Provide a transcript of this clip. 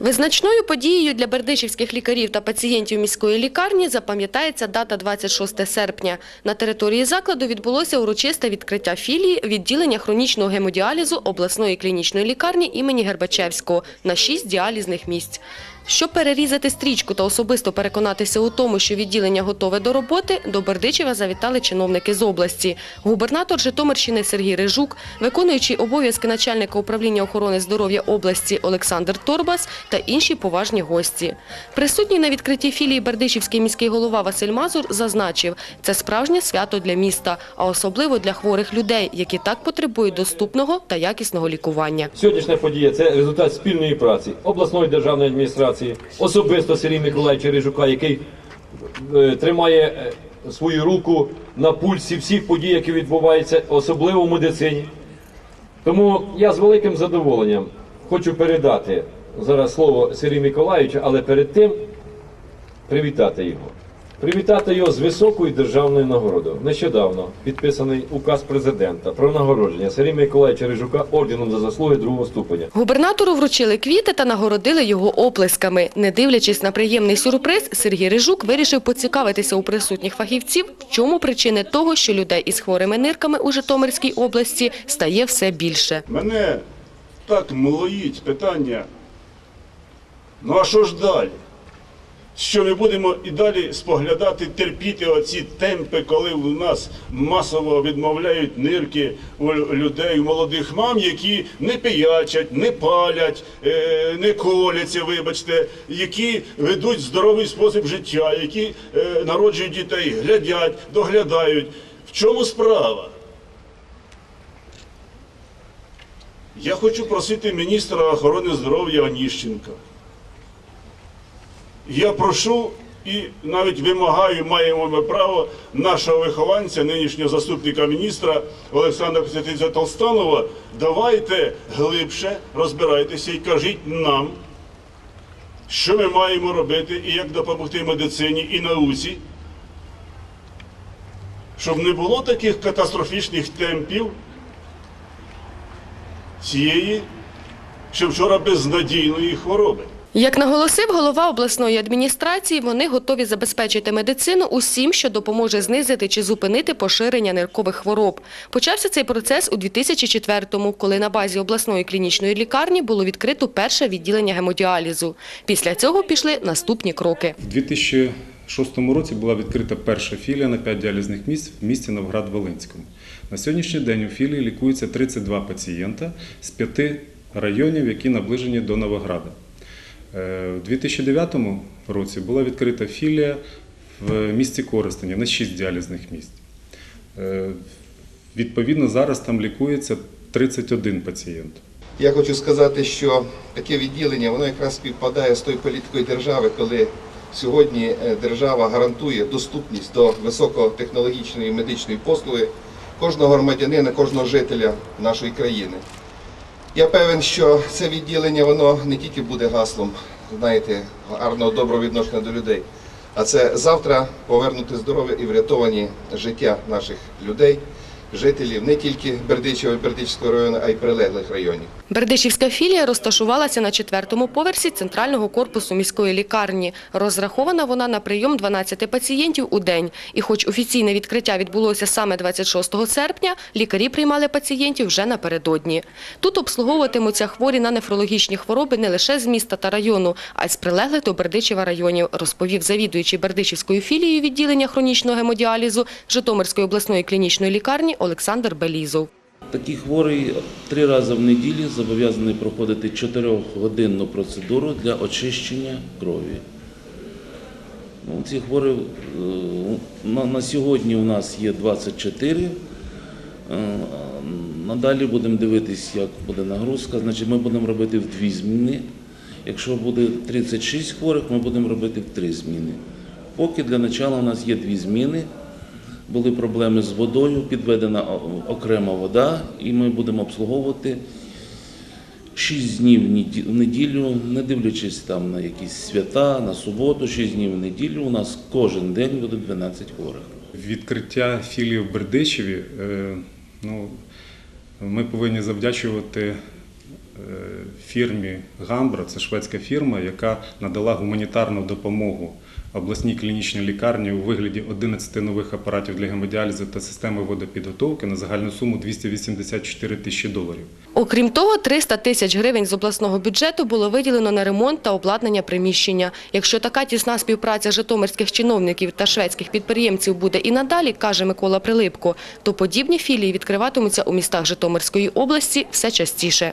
Визначною подією для бердичівських лікарів та пацієнтів міської лікарні запам'ятається дата 26 серпня. На території закладу відбулося урочисте відкриття філії відділення хронічного гемодіалізу обласної клінічної лікарні імені Гербачевського на шість діалізних місць. Щоб перерізати стрічку та особисто переконатися у тому, що відділення готове до роботи, до Бердичева завітали чиновники з області. Губернатор Житомирщини Сергій Рижук, виконуючий обов'язки начальника управління охорони здоров'я області Олександр Торбас та інші поважні гості. Присутній на відкритті філії Бердичівський міський голова Василь Мазур зазначив, це справжнє свято для міста, а особливо для хворих людей, які так потребують доступного та якісного лікування. Сьогоднішня подія це результат спільної праці обласної державної адміністрації, особисто Сергій Миколаївич Рижука, який е, тримає е, свою руку на пульсі всіх подій, які відбуваються, особливо в медицині. Тому я з великим задоволенням хочу передати зараз слово Сергію Миколаївичу, але перед тим привітати його. Привітати його з високою державною нагородою. Нещодавно підписаний указ президента про нагородження Сергія Миколаївича Рижука орденом за заслуги другого ступеня. Губернатору вручили квіти та нагородили його оплесками. Не дивлячись на приємний сюрприз, Сергій Рижук вирішив поцікавитися у присутніх фахівців, в чому причини того, що людей із хворими нирками у Житомирській області стає все більше. Мене так млоїть питання. Ну а що ж далі? Що ми будемо і далі споглядати, терпіти оці темпи, коли в нас масово відмовляють нирки у людей, у молодих мам, які не пиячать, не палять, е, не коляться, вибачте, які ведуть здоровий спосіб життя, які е, народжують дітей, глядять, доглядають. В чому справа? Я хочу просити міністра охорони здоров'я Оніщенка. Я прошу і навіть вимагаю, маємо ми право нашого вихованця, нинішнього заступника міністра Олександра Костянтиновича Толстанова, давайте глибше розбирайтеся і кажіть нам, що ми маємо робити і як допомогти медицині і науці, щоб не було таких катастрофічних темпів цієї ще вчора безнадійної хвороби. Як наголосив голова обласної адміністрації, вони готові забезпечити медицину усім, що допоможе знизити чи зупинити поширення ниркових хвороб. Почався цей процес у 2004-му, коли на базі обласної клінічної лікарні було відкрито перше відділення гемодіалізу. Після цього пішли наступні кроки. У 2006 році була відкрита перша філія на 5 діалізних місць в місті Новград-Волинському. На сьогоднішній день у філії лікується 32 пацієнта з 5 районів, які наближені до Новограда. Е, У 2009 році була відкрита філія в місті Коростені на 6 діалізних місць. Е, Відповідно, зараз там лікується 31 пацієнт. Я хочу сказати, що таке відділення воно якраз співпадає з тою політикою держави, коли сьогодні е, держава гарантує доступність до високотехнологічної медичної послуги кожного громадянина, кожного жителя нашої країни. Я певен, що це відділення воно не тільки буде гаслом, знаєте, гарного доброго відношення до людей, а це завтра повернути здоров'я і врятовані життя наших людей, жителів не тільки Бердичева і Бердичівського району, а й прилеглих районів. Бердичівська філія розташувалася на четвертому поверсі центрального корпусу міської лікарні. Розрахована вона на прийом 12 пацієнтів у день. І хоч офіційне відкриття відбулося саме 26 серпня, лікарі приймали пацієнтів вже напередодні. Тут обслуговуватимуться хворі на нефрологічні хвороби не лише з міста та району, а й з прилеглих до Бердичева районів, розповів завідуючий Бердичівською філією відділення хронічного гемодіалізу Житомирської обласної клінічної лікарні Олександр Белізов. Такий хворий три рази в неділю зобов'язаний проходити 4-годинну процедуру для очищення крові. Ну, ці хворі е, на, сьогодні у нас є 24. Е, Надалі будемо дивитись, як буде нагрузка. Значить, ми будемо робити в дві зміни. Якщо буде 36 хворих, ми будемо робити в три зміни. Поки для початку у нас є дві зміни. Були проблеми з водою, підведена окрема вода, і ми будемо обслуговувати 6 днів в неділю, не дивлячись там на якісь свята, на суботу, 6 днів в неділю. У нас кожен день буде 12 хворих. Відкриття філії в Бердичеві, е, ну, ми повинні завдячувати фірмі Гамбра, це шведська фірма, яка надала гуманітарну допомогу обласній клінічній лікарні у вигляді 11 нових апаратів для гемодіалізу та системи водопідготовки на загальну суму 284 тисячі доларів. Окрім того, 300 тисяч гривень з обласного бюджету було виділено на ремонт та обладнання приміщення. Якщо така тісна співпраця житомирських чиновників та шведських підприємців буде і надалі, каже Микола Прилипко, то подібні філії відкриватимуться у містах Житомирської області все частіше.